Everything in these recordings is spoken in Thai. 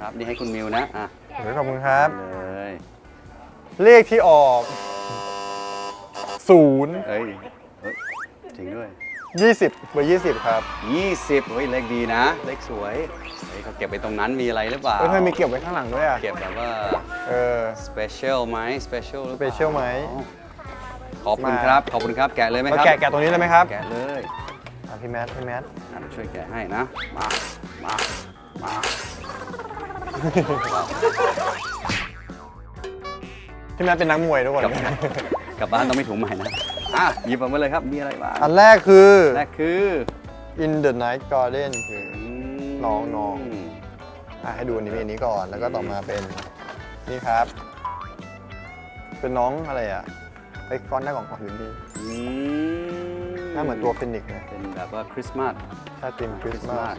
ครับนี่ให้คุณมิวนะอะเดี๋ยวขอบคุณครับ เลยเลขที่ออกศูนย์เอ้ยเอ้ยจริงด้วย ยี่สิบเบอร์ยี่สิบครับ20เฮ้ยเลขดีนะ เลขสวยเฮ้ยเขาเก็บไปตรงนั้นมีอะไรหรือเปล่าเอ้ยทำไมมีเก็บไว้ข้างหลังด้วยอะ เก็บแบบว่า เออ special ไหม special หรือเปล่า special ไหม ขอบคุณมาครับ ขอบคุณครับแกะเลยไหมคมารับ แกะแกะตรงนี้เลยไหมครับแกะเลยอะพี่แมทพี่แมทอะเดี๋ยวช่วยแกะให้นะ มา มา มา พี่แมทเป็นนักมวยทุกคน กลับกลับบ้านต้องไม่ถุงใหม่นะ อะหยิบออกมาเลยครับ มีอะไรบ้างอันแรกคือ แรกคือ In the Night Garden คือมน้องน้องอะให้ดูอันนี้มีอันนี้ก่อนแล้วก็ต่อมาเป็นนี่ครับ เป็นน้องอะไรอะไอ้ก้อนหน้ากล่องของอยู่นี่อืมหน้าเหมือนตัวฟินิกซ์นะเป็นแบบว่าคริสต์มาสถ้าติมคริสต์มาส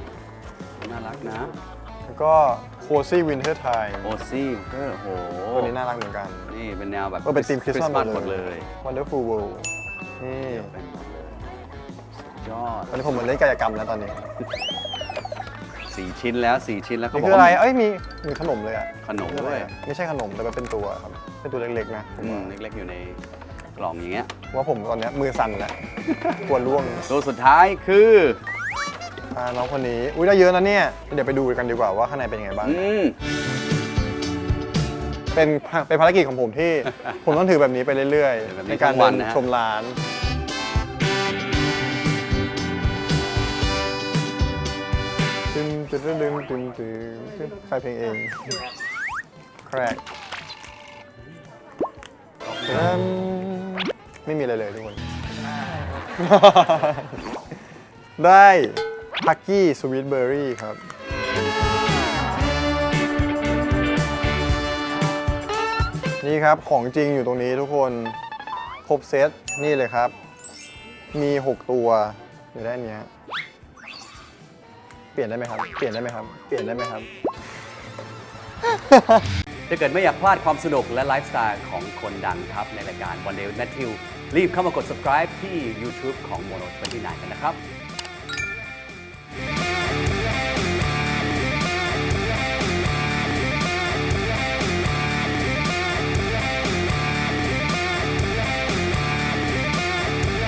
น่ารักนะ แล้วก็ Cozy Winter Time โอซี่เออโหตัวนี้น่ารักเหมือนกัน นี่เป็นแนวแบบก็เป็นธีมคริสต์มาสหหมมดดเลเลยย Wonderful World นี่เป็นหมดเลยสุดยอดตอนนี้ผมเหมือนเล่นกายกรรมแล้วตอนนี้สี่ชิ้นแล้วสี่ชิ้นแล้วเขานี่บกคืออะไร ว่าเอ้ยมีมีขนมเลยอะขนมคืออะด้ไรวยอะไม่ใช่ขนมแต่มันเป็นตัวครับเป็นตัวเล็กๆนะผมอืมว่าเล็กๆอยู่ในกล่องอย่างเงี้ยว่าผมตอนเนี้ยมือสั่นแล้วกลัวล่วงตัวสุดท้ายคือ อ่าน้องคนนี้ อุ้ยได้เยอะนะเนี่ย เดี๋ยวไปดูกันดีกว่าว่าข้างในเป็นยังไงบ้าง อืม เป็นเป็นภารกิจของผมที่ ผมต้องถือแบบนี้ไปเรื่อยถือแบบๆ นี้ในการทั้งวัเดินนนะฮะ ชมร้านตึมตึมตึมตึมตึมตึมใครเพลงเอง แครกตึมไม่มีอะไรเลยทุกคน ได้ ฮักกี้สวีทเบอร์รี่ครับ นี่ครับของจริงอยู่ตรงนี้ทุกคน ครบเซตนี่เลยครับ มี 6 ตัวอยู่ด้านนี้เปลี่ยนได้ไหมครับ เปลี่ยนได้ไหมครับ เปลี่ยนได้ไหมครับ ถ้าเกิดไม่อยากพลาดความสนุกและไลฟ์สไตล์ของคนดังครับ ในรายการ One Day with Matthew รีบเข้ามากด subscribe ที่ YouTube ของ Mono 29กันนะครับ